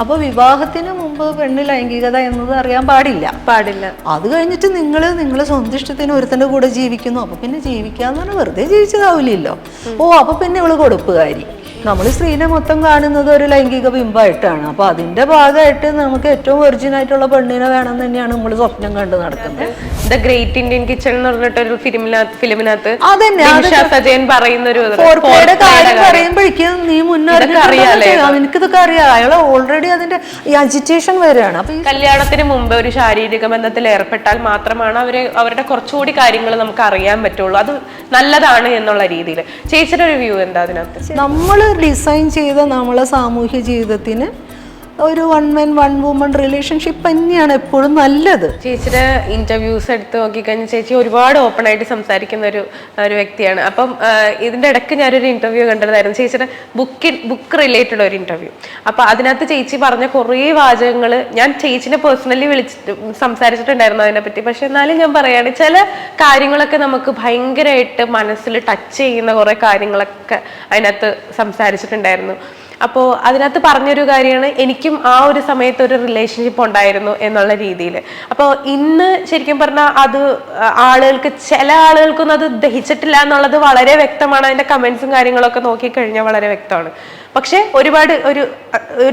അപ്പോൾ വിവാഹത്തിന് മുമ്പ് പെണ്ണ് ലൈംഗികത എന്നത് അറിയാൻ പാടില്ല. പാടില്ല. അത് കഴിഞ്ഞിട്ട് നിങ്ങൾ നിങ്ങൾ സ്വന്തം ഇഷ്ടത്തിന് ഒരുത്തന്റെ കൂടെ ജീവിക്കുന്നു. അപ്പോൾ പിന്നെ ജീവിക്കാന്ന് പറഞ്ഞാൽ വെറുതെ ജീവിച്ചതാവില്ലല്ലോ. ഓ അപ്പോൾ പിന്നെ ഇവൾ കൊടുപ്പുകാരി. നമ്മൾ സ്ത്രീനെ മൊത്തം കാണുന്നത് ഒരു ലൈംഗിക ബിംബായിട്ടാണ്. അപ്പൊ അതിന്റെ ഭാഗമായിട്ട് നമുക്ക് ഏറ്റവും ഒറിജിനൽ ആയിട്ടുള്ള പെണ്ണിനെ വേണം തന്നെയാണ് നമ്മൾ സ്വപ്നം കണ്ട് നടക്കുന്നത്. ദ ഗ്രേറ്റ് ഇന്ത്യൻ കിച്ചൺ എന്ന് പറഞ്ഞിട്ട് ഒരു ഫിലിമിനകത്ത് ഫിലിമിനകത്ത് സജയൻ പറയുന്ന ഒരു കാര്യം പറയുമ്പോഴേക്കും നീ മുന്നറിയിപ്പ് എനിക്കിതൊക്കെ അറിയാം. അയാൾ ഓൾറെഡി അതിന്റെ അജിറ്റേഷൻ വരെയാണ്. അപ്പൊ കല്യാണത്തിന് മുമ്പ് ഒരു ശാരീരിക ബന്ധത്തിൽ ഏർപ്പെട്ടാൽ മാത്രമാണ് അവർ അവരുടെ കുറച്ചുകൂടി കാര്യങ്ങൾ നമുക്ക് അറിയാൻ പറ്റുള്ളൂ. അത് നല്ലതാണ് എന്നുള്ള രീതിയിൽ ചേച്ചിയുടെ ഒരു വ്യൂ എന്താ അതിനകത്ത്? നമ്മൾ ഡിസൈൻ ചെയ്ത നമ്മളെ സാമൂഹ്യ ജീവിതത്തിന് ഒരു one men one woman relationship തന്നെയാണ് എപ്പോഴും നല്ലത്. ചേച്ചിയുടെ ഇന്റർവ്യൂസ് എടുത്ത് നോക്കിക്കഴിഞ്ഞാൽ ചേച്ചി ഒരുപാട് ഓപ്പൺ ആയിട്ട് സംസാരിക്കുന്ന ഒരു ഒരു വ്യക്തിയാണ്. അപ്പം ഇതിന്റെ ഇടയ്ക്ക് ഞാനൊരു ഇന്റർവ്യൂ കണ്ടതായിരുന്നു ചേച്ചിയുടെ ബുക്ക് ബുക്ക് റിലേറ്റഡ് ഒരു ഇന്റർവ്യൂ അപ്പൊ അതിനകത്ത് ചേച്ചി പറഞ്ഞ കുറേ വാചകങ്ങൾ ഞാൻ ചേച്ചിനെ പേഴ്സണലി വിളിച്ചിട്ട് സംസാരിച്ചിട്ടുണ്ടായിരുന്നു അതിനെപ്പറ്റി. പക്ഷെ എന്നാലും ഞാൻ പറയാണ് ചില കാര്യങ്ങളൊക്കെ നമുക്ക് ഭയങ്കരമായിട്ട് മനസ്സിൽ ടച്ച് ചെയ്യുന്ന കുറേ കാര്യങ്ങളൊക്കെ അതിനകത്ത് സംസാരിച്ചിട്ടുണ്ടായിരുന്നു. അപ്പോൾ അതിനകത്ത് പറഞ്ഞൊരു കാര്യമാണ് എനിക്കും ആ ഒരു സമയത്ത് ഒരു റിലേഷൻഷിപ്പ് ഉണ്ടായിരുന്നു എന്നുള്ള രീതിയിൽ അപ്പോൾ ഇന്ന് ശരിക്കും പറഞ്ഞാൽ അത് ആളുകൾക്ക് ചില ആളുകൾക്കൊന്നും അത് ദഹിച്ചിട്ടില്ല എന്നുള്ളത് വളരെ വ്യക്തമാണ്. അതിന്റെ കമൻസും കാര്യങ്ങളൊക്കെ നോക്കിക്കഴിഞ്ഞാൽ വളരെ വ്യക്തമാണ്. പക്ഷേ ഒരുപാട് ഒരു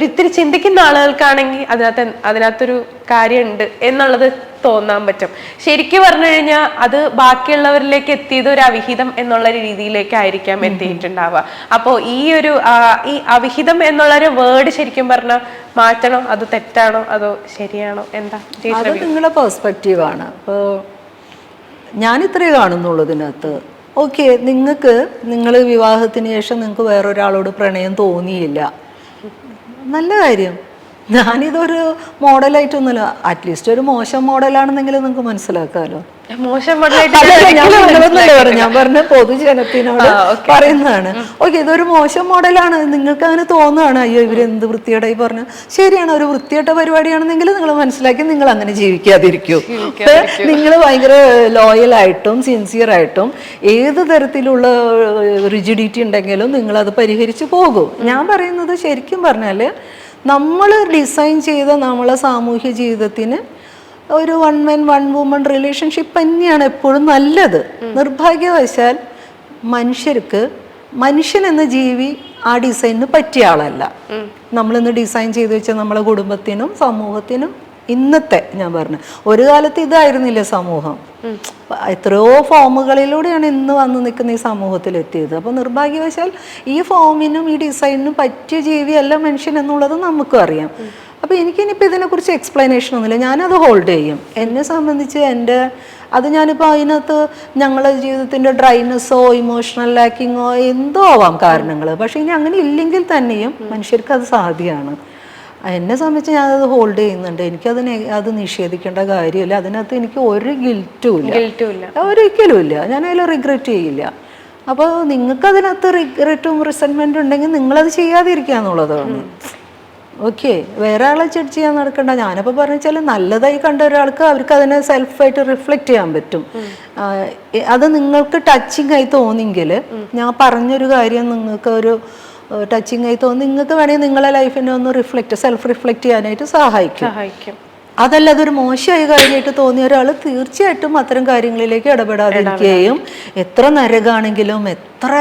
ഇത്തിരി ചിന്തിക്കുന്ന ആളുകൾക്കാണെങ്കിൽ അതിനകത്ത് അതിനകത്തൊരു കാര്യമുണ്ട് എന്നുള്ളത് തോന്നാൻ പറ്റും. ശരിക്കും പറഞ്ഞു കഴിഞ്ഞാൽ അത് ബാക്കിയുള്ളവരിലേക്ക് എത്തിയത് ഒരു അവിഹിതം എന്നുള്ള രീതിയിലേക്കായിരിക്കാം എത്തിയിട്ടുണ്ടാവുക. അപ്പോൾ ഈ ഒരു ഈ അവിഹിതം എന്നുള്ള ഒരു വേർഡ് ശരിക്കും പറഞ്ഞാൽ മാറ്റണോ? അത് തെറ്റാണോ? അതോ ശരിയാണോ? എന്താ? നിങ്ങളുടെ പെർസ്പെക്റ്റീവാണ് അപ്പോൾ ഞാൻ ഇത്രേ കാണുന്നുള്ളൂ ഇതിനകത്ത്. ഓക്കെ നിങ്ങൾക്ക് നിങ്ങൾ വിവാഹത്തിന് ശേഷം നിങ്ങൾക്ക് വേറൊരാളോട് പ്രണയം തോന്നിയില്ല. നല്ല കാര്യം. ഞാനിതൊരു മോഡലായിട്ടൊന്നുമില്ല. അറ്റ്ലീസ്റ്റ് ഒരു മോശം മോഡലാണെന്നെങ്കിലും നിങ്ങൾക്ക് മനസ്സിലാക്കാമല്ലോ ഞാൻ പറഞ്ഞു പൊതുജനത്തിനോട് പറയുന്നതാണ്. ഓക്കെ ഇതൊരു മോശം മോഡലാണ്. നിങ്ങൾക്ക് അങ്ങനെ തോന്നുകയാണ് അയ്യോ ഇവരെന്ത് വൃത്തികേടായി പറഞ്ഞു. ശരിയാണ് ഒരു വൃത്തികെട്ട പരിപാടിയാണെന്നെങ്കിൽ നിങ്ങൾ മനസ്സിലാക്കി നിങ്ങൾ അങ്ങനെ ജീവിക്കാതിരിക്കൂ. നിങ്ങൾ ഭയങ്കര ലോയൽ ആയിട്ടും സിൻസിയർ ആയിട്ടും ഏത് തരത്തിലുള്ള റിജിഡിറ്റി ഉണ്ടെങ്കിലും നിങ്ങൾ അത് പരിഹരിച്ച് പോകും. ഞാൻ പറയുന്നത് ശരിക്കും പറഞ്ഞാൽ നമ്മൾ ഡിസൈൻ ചെയ്ത നമ്മളെ സാമൂഹ്യ ജീവിതത്തിന് ഒരു one men one woman relationship തന്നെയാണ് എപ്പോഴും നല്ലത്. നിർഭാഗ്യവശാൽ മനുഷ്യർക്ക് മനുഷ്യൻ എന്ന ജീവി ആ ഡിസൈനിന് പറ്റിയ ആളല്ല. നമ്മളിന്ന് ഡിസൈൻ ചെയ്ത് വെച്ച നമ്മളെ കുടുംബത്തിനും സമൂഹത്തിനും ഇന്നത്തെ ഞാൻ പറഞ്ഞു. ഒരു കാലത്ത് ഇതായിരുന്നില്ല സമൂഹം? എത്രയോ ഫോമുകളിലൂടെയാണ് ഇന്ന് വന്ന് നിൽക്കുന്ന ഈ സമൂഹത്തിൽ എത്തിയത്. അപ്പോൾ നിർഭാഗ്യവശാൽ ഈ ഫോമിനും ഈ ഡിസൈനിനും പറ്റിയ ജീവിയല്ല മനുഷ്യൻ എന്നുള്ളത് നമുക്കും അറിയാം. അപ്പോൾ എനിക്കിനിപ്പോൾ ഇതിനെക്കുറിച്ച് എക്സ്പ്ലനേഷൻ ഒന്നുമില്ല. ഞാനത് ഹോൾഡ് ചെയ്യും. എന്നെ സംബന്ധിച്ച് എന്റെ അത് ഞാനിപ്പോൾ അതിനകത്ത് ഞങ്ങളുടെ ജീവിതത്തിന്റെ ഡ്രൈനെസ്സോ ഇമോഷണൽ ലാക്കിങ്ങോ എന്തോ ആവാം കാരണങ്ങൾ. പക്ഷേ ഇനി അങ്ങനെ ഇല്ലെങ്കിൽ തന്നെയും മനുഷ്യർക്ക് അത് സാധ്യമാണ്. എന്നെ സംബന്ധിച്ച് ഞാനത് ഹോൾഡ് ചെയ്യുന്നുണ്ട്. എനിക്കത് അത് നിഷേധിക്കേണ്ട കാര്യമില്ല. അതിനകത്ത് എനിക്ക് ഒരു ഗിൽറ്റും ഇല്ല. ഗിൽറ്റും ഇല്ല. ഒരിക്കലും ഇല്ല. ഞാൻ അതിൽ റിഗ്രറ്റ് ചെയ്യില്ല. അപ്പോൾ നിങ്ങൾക്ക് അതിനകത്ത് റിഗ്രറ്റും റിസൻമെന്റും ഉണ്ടെങ്കിൽ നിങ്ങളത് ചെയ്യാതിരിക്കുക എന്നുള്ളതാണ്. ഓക്കെ വേറെ ആളെ ജഡ്ജ് ചെയ്യാൻ നടക്കണ്ട. ഞാനപ്പോൾ പറഞ്ഞാൽ നല്ലതായി കണ്ട ഒരാൾക്ക് അവർക്ക് അതിനെ സെൽഫായിട്ട് റിഫ്ലക്റ്റ് ചെയ്യാൻ പറ്റും. അത് നിങ്ങൾക്ക് ടച്ചിങ് ആയി തോന്നിയെങ്കിൽ ഞാൻ പറഞ്ഞൊരു കാര്യം നിങ്ങൾക്ക് ഒരു ടച്ചിങ് ആയി തോന്നി നിങ്ങൾക്ക് വേണമെങ്കിൽ നിങ്ങളെ ലൈഫിനെ ഒന്ന് റിഫ്ലക്റ്റ് സെൽഫ് റിഫ്ലക്റ്റ് ചെയ്യാനായിട്ട് സഹായിക്കും. സഹായിക്കും. അതല്ല അതൊരു മോശമായ കാര്യമായിട്ട് തോന്നിയ ഒരാൾ തീർച്ചയായിട്ടും അത്തരം കാര്യങ്ങളിലേക്ക് ഇടപെടാതിരിക്കുകയും എത്ര നരകാണെങ്കിലും എത്ര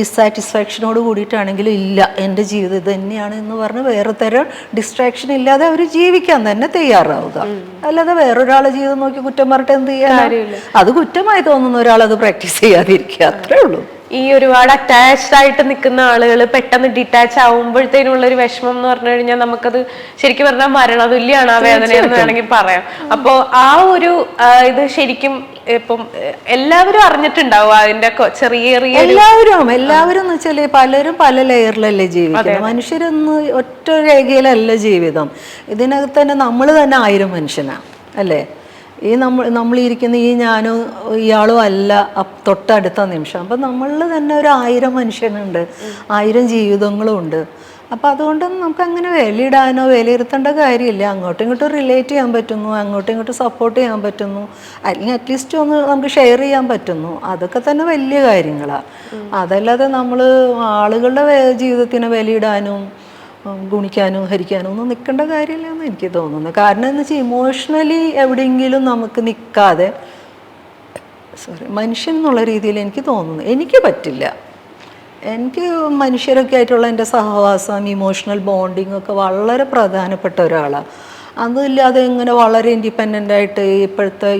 ഡിസാറ്റിസ്ഫാക്ഷനോട് കൂടിയിട്ടാണെങ്കിലും ഇല്ല എന്റെ ജീവിതം ഇത് തന്നെയാണ് എന്ന് പറഞ്ഞ് വേറെ തരം ഡിസ്ട്രാക്ഷൻ ഇല്ലാതെ അവർ ജീവിക്കാൻ തന്നെ തയ്യാറാവുക. അല്ലാതെ വേറൊരാളെ ജീവിതം നോക്കി കുറ്റം പറഞ്ഞിട്ട് എന്ത് ചെയ്യാൻ അത് കുറ്റമായി തോന്നുന്ന ഒരാൾ അത് പ്രാക്ടീസ് ചെയ്യാതിരിക്കുക. അത്രേ ഉള്ളൂ. ഈ ഒരുപാട് അറ്റാച്ച്ഡ് ആയിട്ട് നിൽക്കുന്ന ആളുകൾ പെട്ടെന്ന് ഡിറ്റാച്ച് ആവുമ്പോഴത്തേനുള്ള ഒരു വിഷമം എന്ന് പറഞ്ഞു കഴിഞ്ഞാൽ നമുക്കത് ശരിക്കും പറഞ്ഞാൽ മരണതുല്യാണ് ആ വേദന എന്ന് വേണമെങ്കിൽ പറയാം. അപ്പോ ആ ഒരു ഇത് ശരിക്കും ഇപ്പം എല്ലാവരും അറിഞ്ഞിട്ടുണ്ടാവും അതിന്റെ ചെറിയ ചെറിയ എല്ലാവരും എല്ലാവരും എന്ന് വെച്ചാൽ പലരും പല ലെയറിലല്ലേ ജീവിക്കുന്നത്. മനുഷ്യരൊന്ന് ഒറ്റ രേഖയിലല്ല ജീവിതം. ഇതിനകത്ത് തന്നെ നമ്മൾ തന്നെ ആയിരം മനുഷ്യനാ അല്ലേ? ഈ നമ്മൾ നമ്മളിരിക്കുന്ന ഈ ഞാനും ഇയാളും അല്ല തൊട്ടടുത്ത നിമിഷം. അപ്പം നമ്മളിൽ തന്നെ ഒരു ആയിരം മനുഷ്യനുണ്ട്. ആയിരം ജീവിതങ്ങളും ഉണ്ട് അപ്പം അതുകൊണ്ട് നമുക്ക് അങ്ങനെ വിലയിടാനോ വിലയിരുത്തേണ്ട കാര്യമില്ല. അങ്ങോട്ടും ഇങ്ങോട്ടും റിലേറ്റ് ചെയ്യാൻ പറ്റുന്നു. അങ്ങോട്ടും ഇങ്ങോട്ടും സപ്പോർട്ട് ചെയ്യാൻ പറ്റുന്നു. അല്ലെങ്കിൽ അറ്റ്ലീസ്റ്റ് ഒന്ന് നമുക്ക് ഷെയർ ചെയ്യാൻ പറ്റുന്നു. അതൊക്കെ തന്നെ വലിയ കാര്യങ്ങളാണ് അതല്ലാതെ നമ്മൾ ആളുകളുടെ ജീവിതത്തിന് വിലയിടാനും ഗുണിക്കാനോ ഹരിക്കാനോ ഒന്നും നിൽക്കേണ്ട കാര്യമില്ലെന്ന് എനിക്ക് തോന്നുന്നു. കാരണം എന്ന് വെച്ചാൽ ഇമോഷണലി എവിടെയെങ്കിലും നമുക്ക് നിൽക്കാതെ സോറി മനുഷ്യൻ എന്നുള്ള രീതിയിൽ എനിക്ക് തോന്നുന്നു. എനിക്ക് പറ്റില്ല. എനിക്ക് മനുഷ്യരൊക്കെ ആയിട്ടുള്ള എന്റെ സഹവാസം ഇമോഷണൽ ബോണ്ടിങ് ഒക്കെ വളരെ പ്രധാനപ്പെട്ട ഒരാളാണ് അതില്ലാതെ ഇങ്ങനെ വളരെ ഇൻഡിപെൻഡന്റ് ആയിട്ട് ഇപ്പോഴത്തെ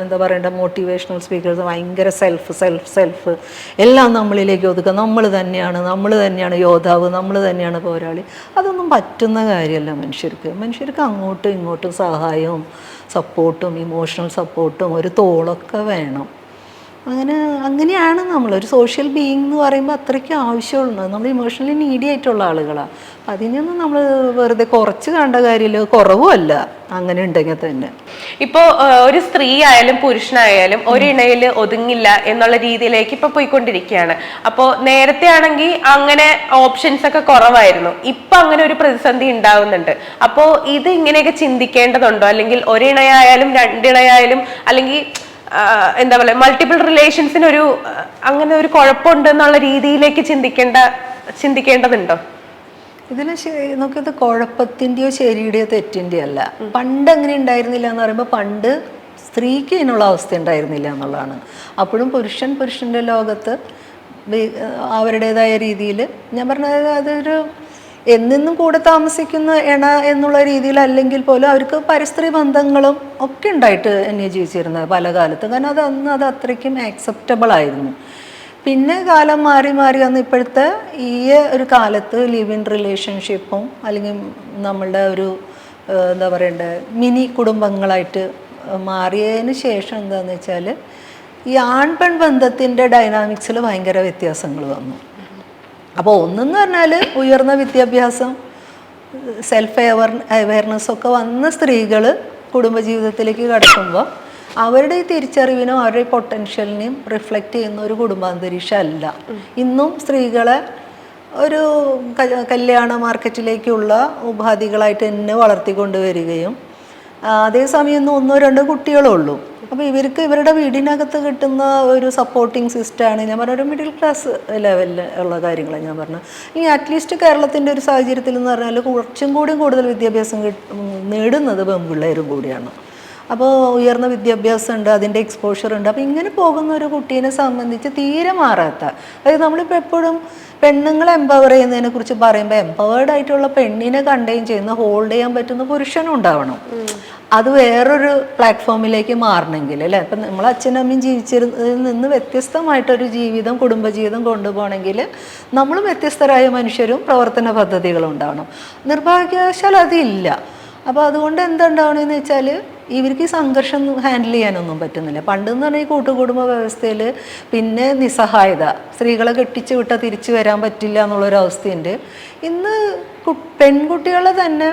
എന്താ പറയേണ്ട മോട്ടിവേഷണൽ സ്പീക്കേഴ്സ് ഭയങ്കര സെൽഫ് സെൽഫ് സെൽഫ് എല്ലാം നമ്മളിലേക്ക് ഒതുക്കുക. നമ്മൾ തന്നെയാണ് നമ്മൾ തന്നെയാണ് യോദ്ധാവ് നമ്മൾ തന്നെയാണ് പോരാളി. അതൊന്നും പറ്റുന്ന കാര്യമല്ല മനുഷ്യർക്ക്. മനുഷ്യർക്ക് അങ്ങോട്ടും ഇങ്ങോട്ടും സഹായവും സപ്പോർട്ടും ഇമോഷണൽ സപ്പോർട്ടും ഒരു തോളൊക്കെ വേണം. അങ്ങനെ അങ്ങനെയാണ് നമ്മൾ. ഒരു സോഷ്യൽ ബീയിങ് എന്ന് പറയുമ്പോൾ അത്രയ്ക്ക് ആവശ്യമുള്ളത് നമ്മൾ ഇമോഷണലി നീഡി ആയിട്ടുള്ള ആളുകളാണ് അതിനൊന്നും നമ്മൾ വെറുതെ കുറച്ച് കണ്ട കാര്യമില്ല കുറവുമല്ല അങ്ങനെ ഉണ്ടെങ്കിൽ തന്നെ. ഇപ്പോൾ ഒരു സ്ത്രീ ആയാലും പുരുഷനായാലും ഒരിണയിൽ ഒതുങ്ങില്ല എന്നുള്ള രീതിയിലേക്ക് ഇപ്പൊ പോയിക്കൊണ്ടിരിക്കുകയാണ്. അപ്പോൾ നേരത്തെ ആണെങ്കിൽ അങ്ങനെ ഓപ്ഷൻസ് ഒക്കെ കുറവായിരുന്നു. ഇപ്പൊ അങ്ങനെ ഒരു പ്രതിസന്ധി ഉണ്ടാവുന്നുണ്ട്. അപ്പോൾ ഇത് ഇങ്ങനെയൊക്കെ ചിന്തിക്കേണ്ടതുണ്ടോ? അല്ലെങ്കിൽ ഒരിണയായാലും രണ്ടിണയായാലും അല്ലെങ്കിൽ എന്താ പറയുക മൾട്ടിപ്പിൾ റിലേഷൻസിന് ഒരു അങ്ങനെ ഒരു കുഴപ്പമുണ്ട് എന്നുള്ള രീതിയിലേക്ക് ചിന്തിക്കേണ്ട ചിന്തിക്കേണ്ടതുണ്ടോ? ഇതിന് നോക്കിയത് കുഴപ്പത്തിന്റെയോ ശരിയുടെയോ തെറ്റിന്റെയോ അല്ല പണ്ട് അങ്ങനെ ഉണ്ടായിരുന്നില്ല എന്ന് പറയുമ്പോൾ പണ്ട് സ്ത്രീക്ക് ഇതിനുള്ള അവസ്ഥ ഉണ്ടായിരുന്നില്ല എന്നുള്ളതാണ്. അപ്പോഴും പുരുഷൻ പുരുഷന്റെ ലോകത്ത് അവരുടേതായ രീതിയിൽ ഞാൻ പറഞ്ഞത് അതൊരു എന്നെന്നും കൂടെ താമസിക്കുന്ന ഇണ എന്നുള്ള രീതിയിൽ അല്ലെങ്കിൽ പോലും അവർക്ക് പരസ്ത്രീ ബന്ധങ്ങളും ഒക്കെ ഉണ്ടായിട്ട് എന്നെ ജീവിച്ചിരുന്നത് പല കാലത്ത്. കാരണം അത് അന്ന് അത് അത്രയ്ക്കും ആക്സെപ്റ്റബിൾ ആയിരുന്നു. പിന്നെ കാലം മാറി മാറി വന്ന് ഇപ്പോഴത്തെ ഈ ഒരു കാലത്ത് ലിവ് ഇൻ റിലേഷൻഷിപ്പും അല്ലെങ്കിൽ നമ്മളുടെ ഒരു എന്താ പറയണ്ടേ മിനി കുടുംബങ്ങളായിട്ട് മാറിയതിന് ശേഷം എന്താണെന്ന് വെച്ചാൽ ഈ ആൺ പെൺ ബന്ധത്തിന്റെ ഡൈനാമിക്സിൽ ഭയങ്കര വ്യത്യാസങ്ങൾ വന്നു. അപ്പോൾ ഒന്നെന്ന് പറഞ്ഞാൽ ഉയർന്ന വിദ്യാഭ്യാസം സെൽഫ് അവർ അവയർനെസ് ഒക്കെ വന്ന സ്ത്രീകൾ കുടുംബജീവിതത്തിലേക്ക് കടക്കുമ്പോൾ അവരുടെ ഈ തിരിച്ചറിവിനും അവരുടെ പൊട്ടൻഷ്യലിനെയും റിഫ്ലക്റ്റ് ചെയ്യുന്ന ഒരു കുടുംബാന്തരീക്ഷം അല്ല ഇന്നും സ്ത്രീകളെ ഒരു കല്യാണ മാർക്കറ്റിലേക്കുള്ള ഉപാധികളായിട്ട് തന്നെ വളർത്തിക്കൊണ്ടുവരികയും അതേസമയം ഒന്നോ രണ്ടോ കുട്ടികളേ ഉള്ളൂ. അപ്പോൾ ഇവർക്ക് ഇവരുടെ വീടിനകത്ത് കിട്ടുന്ന ഒരു സപ്പോർട്ടിങ് സിസ്റ്റമാണ് ഞാൻ പറഞ്ഞ ഒരു മിഡിൽ ക്ലാസ് ലെവലിൽ ഉള്ള കാര്യങ്ങളാണ് ഞാൻ പറഞ്ഞത് ഈ അറ്റ്ലീസ്റ്റ് കേരളത്തിന്റെ ഒരു സാഹചര്യത്തിൽ എന്ന് പറഞ്ഞാൽ കുറച്ചും കൂടി കൂടുതൽ വിദ്യാഭ്യാസം നേടുന്നത് പെൺപിള്ളേരും കൂടിയാണ്. അപ്പോൾ ഉയർന്ന വിദ്യാഭ്യാസം ഉണ്ട് അതിന്റെ എക്സ്പോഷർ ഉണ്ട്. അപ്പോൾ ഇങ്ങനെ പോകുന്ന ഒരു കുട്ടീനെ സംബന്ധിച്ച് തീരെ മാറാത്ത. അതായത് നമ്മളിപ്പോൾ എപ്പോഴും പെണ്ണുങ്ങളെ എംപവർ ചെയ്യുന്നതിനെ കുറിച്ച് പറയുമ്പോൾ എംപവേർഡ് ആയിട്ടുള്ള പെണ്ണിനെ കണ്ടെയ്ൻ ചെയ്യുന്ന ഹോൾഡ് ചെയ്യാൻ പറ്റുന്ന പുരുഷനും ഉണ്ടാവണം. അത് വേറൊരു പ്ലാറ്റ്ഫോമിലേക്ക് മാറണമെങ്കിൽ അല്ലേ? അപ്പം നമ്മൾ അച്ഛനമ്മയും ജീവിച്ചിരുന്നതിൽ നിന്ന് വ്യത്യസ്തമായിട്ടൊരു ജീവിതം കുടുംബജീവിതം കൊണ്ടുപോകണമെങ്കിൽ നമ്മൾ വ്യത്യസ്തരായ മനുഷ്യരും പ്രവർത്തന പദ്ധതികളും ഉണ്ടാവണം നിർഭാഗ്യവശാൽ അതില്ല. അപ്പോൾ അതുകൊണ്ട് എന്തുണ്ടാവണമെന്ന് വെച്ചാൽ ഇവർക്ക് ഈ സംഘർഷം ഹാൻഡിൽ ചെയ്യാനൊന്നും പറ്റുന്നില്ല. പണ്ടെന്ന് പറഞ്ഞാൽ ഈ കൂട്ടുകുടുംബ വ്യവസ്ഥയിൽ പിന്നെ നിസ്സഹായത സ്ത്രീകളെ കെട്ടിച്ച് വിട്ടാൽ തിരിച്ചു വരാൻ പറ്റില്ല എന്നുള്ളൊരവസ്ഥയുണ്ട് ഇന്ന് പെൺകുട്ടികളെ തന്നെ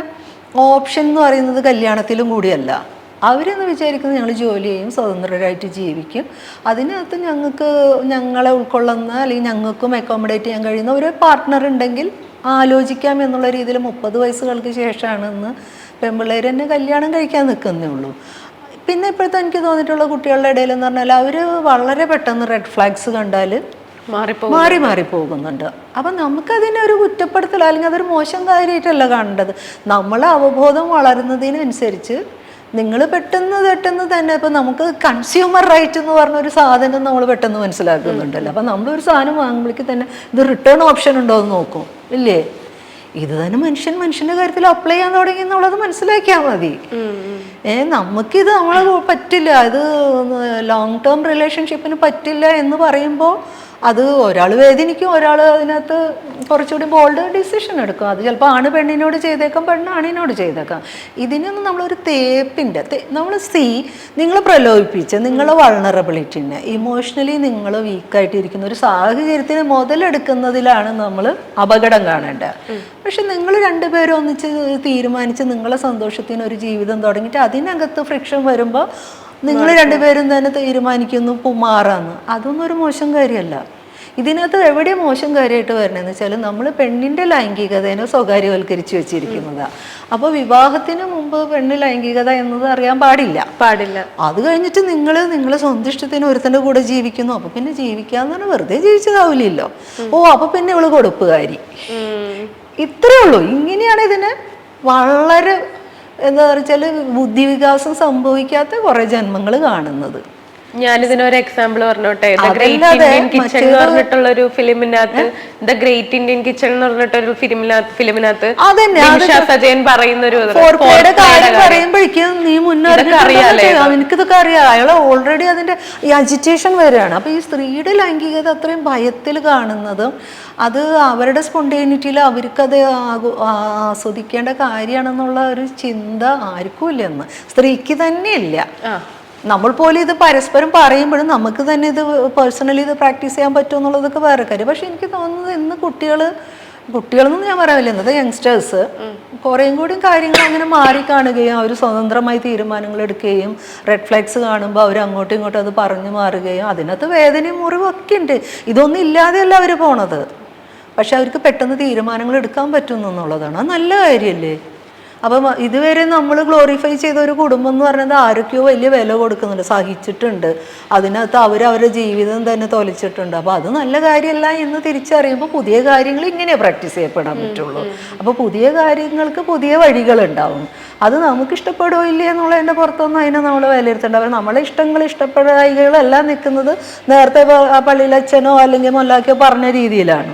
ഓപ്ഷൻ എന്ന് പറയുന്നത് കല്യാണത്തിലും കൂടിയല്ല. അവരെന്ന് വിചാരിക്കുന്നത് ഞങ്ങൾ ജോലി ചെയ്യും സ്വതന്ത്രരായിട്ട് ജീവിക്കും. അതിനകത്ത് ഞങ്ങൾക്ക് ഞങ്ങളെ ഉൾക്കൊള്ളുന്ന അല്ലെങ്കിൽ ഞങ്ങൾക്കും അക്കോമഡേറ്റ് ചെയ്യാൻ കഴിയുന്ന ഒരു പാർട്ട്ണർ ഉണ്ടെങ്കിൽ ആലോചിക്കാം എന്നുള്ള രീതിയിൽ മുപ്പത് വയസ്സുകൾക്ക് ശേഷമാണ് ഇന്ന് പെൺപിള്ളേർ തന്നെ കല്യാണം കഴിക്കാൻ നിൽക്കുന്നേ ഉള്ളൂ. പിന്നെ ഇപ്പോഴത്തെ എനിക്ക് തോന്നിയിട്ടുള്ള കുട്ടികളുടെ ഇടയിൽ എന്ന് പറഞ്ഞാൽ അവർ വളരെ പെട്ടെന്ന് റെഡ് ഫ്ലാഗ്സ് കണ്ടാൽ മാറി മാറി പോകുന്നുണ്ട്. അപ്പം നമുക്കതിനെ ഒരു കുറ്റപ്പെടുത്തൽ അല്ലെങ്കിൽ അതൊരു മോശം കാര്യമായിട്ടല്ല കാണേണ്ടത്. നമ്മളെ അവബോധം വളരുന്നതിനനുസരിച്ച് നിങ്ങൾ പെട്ടെന്ന് പെട്ടെന്ന് തന്നെ ഇപ്പം നമുക്ക് കൺസ്യൂമർ റൈറ്റ് എന്ന് പറഞ്ഞ ഒരു സാധനം നമ്മൾ പെട്ടെന്ന് മനസ്സിലാക്കുന്നുണ്ടല്ലോ. അപ്പം നമ്മളൊരു സാധനം വാങ്ങുമ്പോഴേക്ക് തന്നെ ഇത് റിട്ടേൺ ഓപ്ഷൻ ഉണ്ടോ എന്ന് നോക്കും. ഇല്ലേ? ഇത് തന്നെ മനുഷ്യൻ മനുഷ്യന്റെ കാര്യത്തിൽ അപ്ലൈ ചെയ്യാൻ തുടങ്ങി എന്നുള്ളത് മനസ്സിലാക്കിയാൽ മതി. ഏ നമുക്കിത് നമ്മളെ പറ്റില്ല. ഇത് ലോങ് ടേം റിലേഷൻഷിപ്പിന് പറ്റില്ല എന്ന് പറയുമ്പോൾ അത് ഒരാൾ വേദനിക്കും ഒരാൾ അതിനകത്ത് കുറച്ചുകൂടി ബോൾഡ് ഡിസിഷൻ എടുക്കും. അത് ചിലപ്പോൾ ആണ് പെണ്ണിനോട് ചെയ്തേക്കാം പെണ്ണ് ആണിനോട് ചെയ്തേക്കാം. ഇതിനൊന്നും നമ്മളൊരു തേപ്പിന്റെ നമ്മൾ സി നിങ്ങൾ പ്രലോഭിപ്പിച്ച് നിങ്ങളെ വൾണറബിലിറ്റിനെ ഇമോഷണലി നിങ്ങൾ വീക്കായിട്ടിരിക്കുന്ന ഒരു സാഹചര്യത്തിന് മുതലെടുക്കുന്നതിലാണ് നമ്മൾ അപകടം കാണേണ്ടത്. പക്ഷെ നിങ്ങൾ രണ്ടുപേരും ഒന്നിച്ച് തീരുമാനിച്ച് നിങ്ങളെ സന്തോഷത്തിന് ഒരു ജീവിതം തുടങ്ങിയിട്ട് അതിനകത്ത് ഫ്രിക്ഷൻ വരുമ്പോൾ നിങ്ങൾ രണ്ടുപേരും തന്നെ തീരുമാനിക്കുന്നു പുമാറാന്ന് അതൊന്നും ഒരു മോശം കാര്യമല്ല. ഇതിനകത്ത് എവിടെ മോശം കാര്യമായിട്ട് വരണമെന്ന് വെച്ചാൽ നമ്മൾ പെണ്ണിന്റെ ലൈംഗികതേനെ സ്വകാര്യവൽക്കരിച്ച് വെച്ചിരിക്കുന്നതാണ് അപ്പോൾ വിവാഹത്തിന് മുമ്പ് പെണ്ണ് ലൈംഗികത എന്നത് അറിയാൻ പാടില്ല. പാടില്ല. അത് കഴിഞ്ഞിട്ട് നിങ്ങൾ നിങ്ങൾ സ്വന്തം ഇഷ്ടത്തിന് ഒരുത്തന്റെ കൂടെ ജീവിക്കുന്നു. അപ്പോൾ പിന്നെ ജീവിക്കാന്ന് പറഞ്ഞാൽ വെറുതെ ജീവിച്ചതാവില്ലല്ലോ. ഓ അപ്പോൾ പിന്നെ ഇവൾ കൊടുപ്പുകാരി. ഇത്രേ ഉള്ളൂ. ഇങ്ങനെയാണ് ഇതിന് വളരെ എന്താ വെച്ചാൽ ബുദ്ധിവികാസം സംഭവിക്കാത്ത കുറേ ജന്മങ്ങൾ കാണുന്നത്. ഞാനിതിനൊരു എക്സാമ്പിൾ പറഞ്ഞോട്ടെ. ദ ഗ്രേറ്റ് ഇന്ത്യൻ കിച്ചൺ എന്ന് പറഞ്ഞിട്ടുള്ള ഒരു ഫിലിമിനകത്ത് ദ ഗ്രേറ്റ് ഇന്ത്യൻ കിച്ചൺ എന്ന് പറഞ്ഞിട്ടൊരു ഫിലിമിനകത്ത് ഫിലിമിനകത്ത് സജയൻ പറയുന്ന ഒരു പറയുമ്പോഴേക്കും നീ എനിക്കിതൊക്കെ അറിയാം. അയാൾ ഓൾറെഡി അതിന്റെ ഈ അജിറ്റേഷൻ വരികയാണ് അപ്പൊ ഈ സ്ത്രീയുടെ ലൈംഗികത അത്രയും ഭയത്തിൽ കാണുന്നതും അത് അവരുടെ സ്പോണ്ടേനിറ്റിയിൽ അവർക്കത് ആസ്വദിക്കേണ്ട കാര്യമാണെന്നുള്ള ഒരു ചിന്ത ആർക്കും ഇല്ലെന്ന് സ്ത്രീക്ക് തന്നെ ഇല്ല. നമ്മൾ പോലും ഇത് പരസ്പരം പറയുമ്പോഴും നമുക്ക് തന്നെ ഇത് പേഴ്സണലി ഇത് പ്രാക്ടീസ് ചെയ്യാൻ പറ്റുമോ എന്നുള്ളതൊക്കെ വേറെ കാര്യം. പക്ഷെ എനിക്ക് തോന്നുന്നത് ഇന്ന് കുട്ടികൾ കുട്ടികളെന്ന് ഞാൻ പറയാനില്ല ഇന്നത്തെ യങ്സ്റ്റേഴ്സ് കുറേയും കൂടി കാര്യങ്ങൾ അങ്ങനെ മാറി കാണുകയും അവർ സ്വതന്ത്രമായി തീരുമാനങ്ങൾ എടുക്കുകയും റെഡ് ഫ്ലാഗ്സ് കാണുമ്പോൾ അവർ അങ്ങോട്ടും ഇങ്ങോട്ടും അത് പറഞ്ഞു മാറുകയും അതിനകത്ത് വേദനയും മുറിവൊക്കെ ഉണ്ട്. ഇതൊന്നും ഇല്ലാതെയല്ല അവർ പോണത്. പക്ഷെ അവർക്ക് പെട്ടെന്ന് തീരുമാനങ്ങൾ എടുക്കാൻ പറ്റുന്നു എന്നുള്ളതാണ്. നല്ല കാര്യമല്ലേ? അപ്പം ഇതുവരെ നമ്മൾ ഗ്ലോറിഫൈ ചെയ്ത ഒരു കുടുംബം എന്ന് പറയുന്നത് ആരൊക്കെയോ വലിയ വില കൊടുക്കുന്നുണ്ട് സഹിച്ചിട്ടുണ്ട്. അതിനകത്ത് അവർ അവരുടെ ജീവിതം തന്നെ തൊലച്ചിട്ടുണ്ട്. അപ്പോൾ അത് നല്ല കാര്യമല്ല എന്ന് തിരിച്ചറിയുമ്പോൾ പുതിയ കാര്യങ്ങൾ ഇങ്ങനെ പ്രാക്ടീസ് ചെയ്യപ്പെടാൻ പറ്റുള്ളൂ. അപ്പോൾ പുതിയ കാര്യങ്ങൾക്ക് പുതിയ വഴികളുണ്ടാവും അത് നമുക്ക് ഇഷ്ടപ്പെടുമോ ഇല്ലേ എന്നുള്ളതിന്റെ പുറത്തൊന്നും അതിനെ നമ്മൾ വിലയിരുത്തേണ്ട. അവർ നമ്മളെ ഇഷ്ടങ്ങൾ ഇഷ്ടപ്പെടായികളെല്ലാം നിൽക്കുന്നത് നേരത്തെ പള്ളിയിലച്ഛനോ അല്ലെങ്കിൽ മൊല്ലാക്കോ പറഞ്ഞ രീതിയിലാണ്.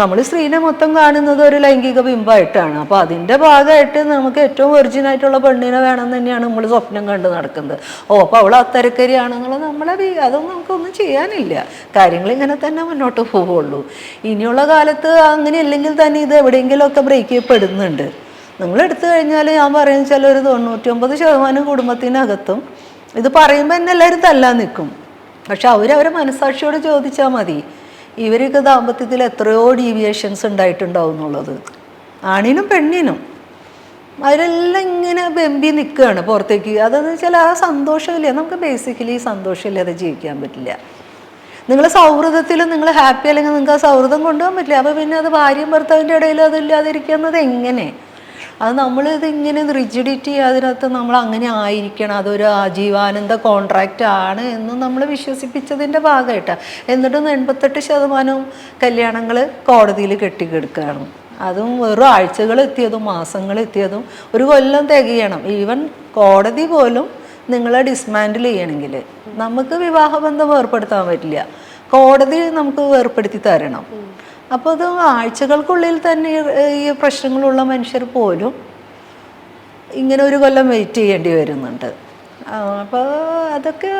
നമ്മൾ സ്ത്രീനെ മൊത്തം കാണുന്നത് ഒരു ലൈംഗിക ബിംബായിട്ടാണ് അപ്പോൾ അതിന്റെ ഭാഗമായിട്ട് നമുക്ക് ഏറ്റവും ഒറിജിനായിട്ടുള്ള പെണ്ണിനെ വേണം തന്നെയാണ് നമ്മൾ സ്വപ്നം കണ്ട് നടക്കുന്നത്. ഓ അപ്പോൾ അവൾ അത്തരക്കരിയാണെന്നുള്ളത് നമ്മളെ അതൊന്നും നമുക്കൊന്നും ചെയ്യാനില്ല. കാര്യങ്ങൾ ഇങ്ങനെ തന്നെ മുന്നോട്ട് പോവുള്ളൂ. ഇനിയുള്ള കാലത്ത് അങ്ങനെ അല്ലെങ്കിൽ തന്നെ ഇത് എവിടെയെങ്കിലും ഒക്കെ ബ്രേക്ക് ചെയ്യപ്പെടുന്നുണ്ട്. നിങ്ങൾ എടുത്തു കഴിഞ്ഞാൽ ഞാൻ പറയുന്ന വെച്ചാൽ ഒരു തൊണ്ണൂറ്റി ഒമ്പത് ശതമാനം കുടുംബത്തിനകത്തും. ഇത് പറയുമ്പോൾ തന്നെ എല്ലാവരും തല്ലാൻ നിൽക്കും പക്ഷെ അവരവരെ മനസാക്ഷിയോട് ചോദിച്ചാൽ മതി. ഇവരൊക്കെ ദാമ്പത്യത്തിൽ എത്രയോ ഡീവിയേഷൻസ് ഉണ്ടായിട്ടുണ്ടാവും എന്നുള്ളത് ആണിനും പെണ്ണിനും. അവരെല്ലാം ഇങ്ങനെ ബെമ്പി നിൽക്കുകയാണ് പുറത്തേക്ക്. അതെന്ന് വെച്ചാൽ ആ സന്തോഷമില്ല. നമുക്ക് ബേസിക്കലി സന്തോഷമില്ലാതെ ജീവിക്കാൻ പറ്റില്ല. നിങ്ങൾ സൗഹൃദത്തിൽ നിങ്ങൾ ഹാപ്പി അല്ലെങ്കിൽ നിങ്ങൾക്ക് ആ സൗഹൃദം കൊണ്ടുപോകാൻ പറ്റില്ല. അപ്പോൾ പിന്നെ അത് ഭാര്യയും ഭർത്താവിന്റെ ഇടയിൽ അതില്ലാതിരിക്കുന്നത് എങ്ങനെ? അത് നമ്മൾ ഇതിങ്ങനെ റിജിഡിറ്റി അതിനകത്ത് നമ്മൾ അങ്ങനെ ആയിരിക്കണം. അതൊരു ആജീവാനന്ദ കോൺട്രാക്റ്റ് ആണ് എന്ന് നമ്മൾ വിശ്വസിപ്പിച്ചതിന്റെ ഭാഗമായിട്ടാണ് എന്നിട്ടും എൺപത്തെട്ട് ശതമാനവും കല്യാണങ്ങൾ കോടതിയിൽ കെട്ടിക്കെടുക്കുകയാണ്. അതും വെറും ആഴ്ചകൾ എത്തിയതും മാസങ്ങൾ എത്തിയതും ഒരു കൊല്ലം തികയണം. ഈവൻ കോടതി പോലും നിങ്ങളെ ഡിസ്മാൻഡിൽ ചെയ്യണമെങ്കിൽ നമുക്ക് വിവാഹബന്ധം ഏർപ്പെടുത്താൻ പറ്റില്ല. കോടതി നമുക്ക് വേർപ്പെടുത്തി തരണം. അപ്പോൾ അത് ആഴ്ചകൾക്കുള്ളിൽ തന്നെ ഈ- പ്രശ്നങ്ങളുള്ള മനുഷ്യർ പോലും ഇങ്ങനെ ഒരു കൊല്ലം വെയിറ്റ് ചെയ്യേണ്ടി വരുന്നുണ്ട്. അപ്പോൾ അതൊക്കെ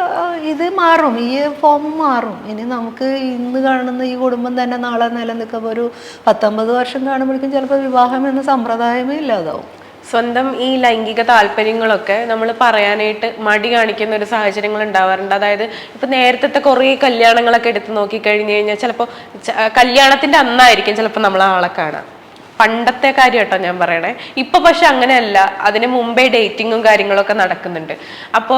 ഇത് മാറും. ഈ ഫോം മാറും. ഇനി നമുക്ക് ഇന്ന് കാണുന്ന ഈ കുടുംബം തന്നെ നാളെ നിലനിൽക്കുമ്പോൾ ഒരു പത്തൊമ്പത് വർഷം കാണുമ്പോഴേക്കും ചിലപ്പോൾ വിവാഹം എന്ന സമ്പ്രദായമേ ഇല്ലാതാവും. സ്വന്തം ഈ ലൈംഗിക താല്പര്യങ്ങളൊക്കെ നമ്മൾ പറയാനായിട്ട് മടി കാണിക്കുന്ന ഒരു സാഹചര്യങ്ങൾ ഉണ്ടാവാറുണ്ട്. അതായത് ഇപ്പൊ നേരത്തെ കുറേ കല്യാണങ്ങളൊക്കെ എടുത്ത് നോക്കി കഴിഞ്ഞു കഴിഞ്ഞാൽ ചിലപ്പോൾ കല്യാണത്തിന്റെ അന്നായിരിക്കും ചിലപ്പോൾ നമ്മൾ ആളെ കാണാം. പണ്ടത്തെ കാര്യം കേട്ടോ ഞാൻ പറയണേ. ഇപ്പൊ പക്ഷെ അങ്ങനെയല്ല. അതിന് മുമ്പേ ഡേറ്റിങ്ങും കാര്യങ്ങളൊക്കെ നടക്കുന്നുണ്ട്. അപ്പോ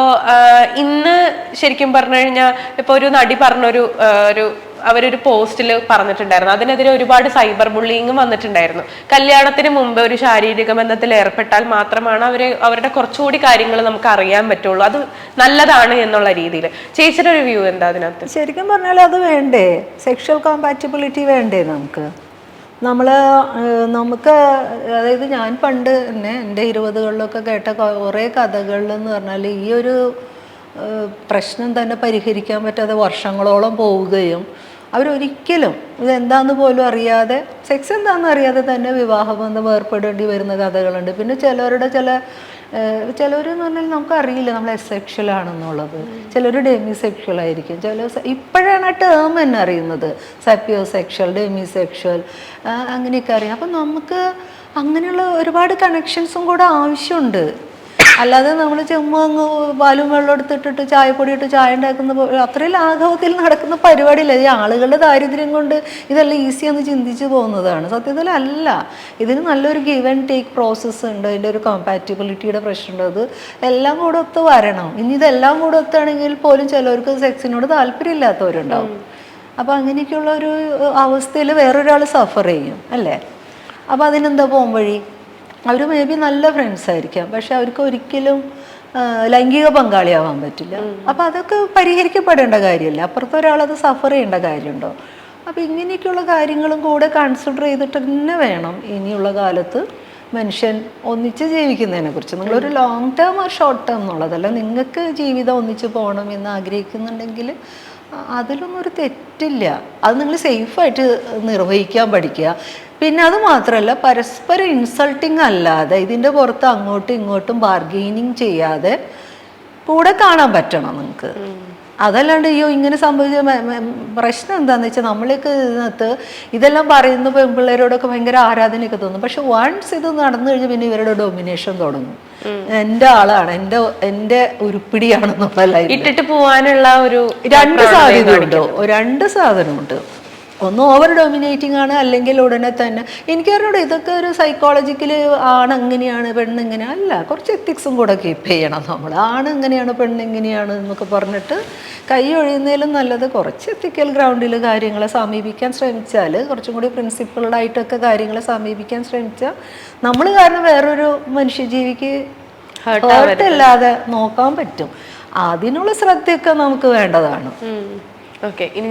ഇന്ന് ശരിക്കും പറഞ്ഞു കഴിഞ്ഞാൽ ഇപ്പൊ ഒരു നടി പറഞ്ഞൊരു ഒരു അവരൊരു പോസ്റ്റിൽ പറഞ്ഞിട്ടുണ്ടായിരുന്നു. അതിനെതിരെ ഒരുപാട് സൈബർ ബുള്ളിങ്ങും വന്നിട്ടുണ്ടായിരുന്നു. കല്യാണത്തിന് മുമ്പ് ഒരു ശാരീരിക ബന്ധത്തിൽ ഏർപ്പെട്ടാൽ മാത്രമാണ് അവർ അവരുടെ കുറച്ചുകൂടി കാര്യങ്ങൾ നമുക്ക് അറിയാൻ പറ്റുള്ളൂ. അത് നല്ലതാണ് എന്നുള്ള രീതിയിൽ ചേച്ചിയുടെ ഒരു വ്യൂ എന്താ അതിനകത്ത്? ശരിക്കും പറഞ്ഞാൽ അത് വേണ്ടേ? സെക്ഷൽ കോമ്പാറ്റബിലിറ്റി വേണ്ടേ നമുക്ക്? നമ്മൾ നമുക്ക് അതായത് ഞാൻ പണ്ട് തന്നെ എന്റെ ഇരുപതുകളിലൊക്കെ കേട്ട കുറേ കഥകളിലെന്ന് പറഞ്ഞാൽ ഈ ഒരു പ്രശ്നം തന്നെ പരിഹരിക്കാൻ പറ്റാതെ വർഷങ്ങളോളം പോവുകയും അവരൊരിക്കലും ഇതെന്താന്ന് പോലും അറിയാതെ സെക്സ് എന്താണെന്ന് അറിയാതെ തന്നെ വിവാഹബന്ധം ഏർപ്പെടേണ്ടി വരുന്ന കഥകളുണ്ട്. പിന്നെ ചിലവരുടെ ചില ചിലർ എന്ന് പറഞ്ഞാൽ നമുക്കറിയില്ല നമ്മൾ എസെക്ഷൽ ആണെന്നുള്ളത്. ചിലർ ഡെമി സെക്ഷൽ ആയിരിക്കും. ചില ഇപ്പോഴാണ് ആ ടേം തന്നെ അറിയുന്നത്. സപ്പിയോ സെക്ഷൽ ഡെമി സെക്ഷൽ അങ്ങനെയൊക്കെ അറിയാം. അപ്പം നമുക്ക് അങ്ങനെയുള്ള ഒരുപാട് കണക്ഷൻസും കൂടെ ആവശ്യമുണ്ട്. അല്ലാതെ നമ്മൾ ചുമ്മാ അങ്ങ് പാലും വെള്ളം എടുത്തിട്ടിട്ട് ചായപ്പൊടി ഇട്ട് ചായ ഉണ്ടാക്കുന്ന അത്രയും ലാഘവത്തിൽ നടക്കുന്ന പരിപാടിയില്ല. ഈ ആളുകളുടെ ദാരിദ്ര്യം കൊണ്ട് ഇതെല്ലാം ഈസിയാന്ന് എന്ന് ചിന്തിച്ച് പോകുന്നതാണ്. സത്യത്തിൽ അല്ല. ഇതിന് നല്ലൊരു ഗിവ് ആൻഡ് ടേക്ക് പ്രോസസ്സ് ഉണ്ട്. അതിന്റെ ഒരു കോമ്പാറ്റിബിലിറ്റിയുടെ പ്രശ്നമുണ്ട് അത് എല്ലാം കൂടെ ഒത്ത് വരണം. ഇനി ഇതെല്ലാം കൂടെ ഒത്താണെങ്കിൽ പോലും ചിലവർക്ക് സെക്സിനോട് താല്പര്യമില്ലാത്തവരുണ്ടാവും. അപ്പോൾ അങ്ങനെയൊക്കെയുള്ള ഒരു അവസ്ഥയിൽ വേറൊരാൾ സഫർ ചെയ്യും. അല്ലേ? അപ്പോൾ അതിനെന്താ പോകും വഴി അവർ മേ ബി നല്ല ഫ്രണ്ട്സ് ആയിരിക്കാം. പക്ഷെ അവർക്ക് ഒരിക്കലും ലൈംഗിക പങ്കാളിയാവാൻ പറ്റില്ല. അപ്പം അതൊക്കെ പരിഹരിക്കപ്പെടേണ്ട കാര്യമല്ല. അപ്പുറത്തെ ഒരാളത് സഫർ ചെയ്യേണ്ട കാര്യമുണ്ടോ? അപ്പം ഇങ്ങനെയൊക്കെയുള്ള കാര്യങ്ങളും കൂടെ കൺസിഡർ ചെയ്തിട്ട് തന്നെ വേണം ഇനിയുള്ള കാലത്ത് മനുഷ്യൻ ഒന്നിച്ച് ജീവിക്കുന്നതിനെ കുറിച്ച്. നിങ്ങളൊരു ലോങ് ടേം ഒരു ഷോർട്ട് ടേം എന്നുള്ളതല്ല. നിങ്ങൾക്ക് ജീവിതം ഒന്നിച്ച് പോകണം എന്ന് ആഗ്രഹിക്കുന്നുണ്ടെങ്കിൽ അതിലൊന്നും ഒരു തെറ്റില്ല. അത് നിങ്ങൾ സേഫായിട്ട് നിർവഹിക്കാൻ പഠിക്കുക. പിന്നെ അത് മാത്രമല്ല പരസ്പരം ഇൻസൾട്ടിങ് അല്ലാതെ ഇതിന്റെ പുറത്ത് അങ്ങോട്ടും ഇങ്ങോട്ടും ബാർഗെയിനിങ് ചെയ്യാതെ കൂടെ കാണാൻ പറ്റണം നിങ്ങൾക്ക് അതല്ലാണ്ട് അയ്യോ ഇങ്ങനെ സംഭവിച്ച പ്രശ്നം എന്താണെന്ന് വെച്ചാൽ നമ്മളൊക്കെ ഇതിനകത്ത് ഇതെല്ലാം പറയുന്ന പെൺപിള്ളേരോടൊക്കെ ഭയങ്കര ആരാധനയൊക്കെ തോന്നും. പക്ഷെ വൺസ് ഇത് നടന്നു കഴിഞ്ഞ് പിന്നെ ഇവരുടെ ഡൊമിനേഷൻ തുടങ്ങും. എന്റെ ആളാണ് എന്റെ എന്റെ ഉരുപ്പിടിയാണെന്നുള്ള ഇട്ടിട്ട് പോവാനുള്ള ഒരു രണ്ട് സാധ്യതയുണ്ട്. രണ്ട് സാധനമുണ്ട്. ഒന്ന് ഓവർ ഡൊമിനേറ്റിംഗ് ആണ് അല്ലെങ്കിൽ ഉടനെ തന്നെ. എനിക്കറിഞ്ഞൂടെ ഇതൊക്കെ ഒരു സൈക്കോളജിക്കൽ ആണ് എങ്ങനെയാണ് പെണ്ണ് ഇങ്ങനെ അല്ല കുറച്ച് എത്തിക്സും കൂടെ കീപ്പ് ചെയ്യണം നമ്മൾ. ആണ് എങ്ങനെയാണ് പെണ്ണ് എങ്ങനെയാണ് എന്നൊക്കെ പറഞ്ഞിട്ട് കൈ ഒഴിയുന്നതിലും നല്ലത് കുറച്ച് എത്തിക്കൽ ഗ്രൗണ്ടിൽ കാര്യങ്ങളെ സമീപിക്കാൻ ശ്രമിച്ചാൽ കുറച്ചും കൂടി പ്രിൻസിപ്പിളായിട്ടൊക്കെ കാര്യങ്ങളെ സമീപിക്കാൻ ശ്രമിച്ചാൽ നമ്മൾ കാരണം വേറൊരു മനുഷ്യജീവിക്ക് ഹേർട്ടില്ലാതെ നോക്കാൻ പറ്റും. അതിനുള്ള ശ്രദ്ധയൊക്കെ നമുക്ക് വേണ്ടതാണ്. ഓക്കെ ഇനി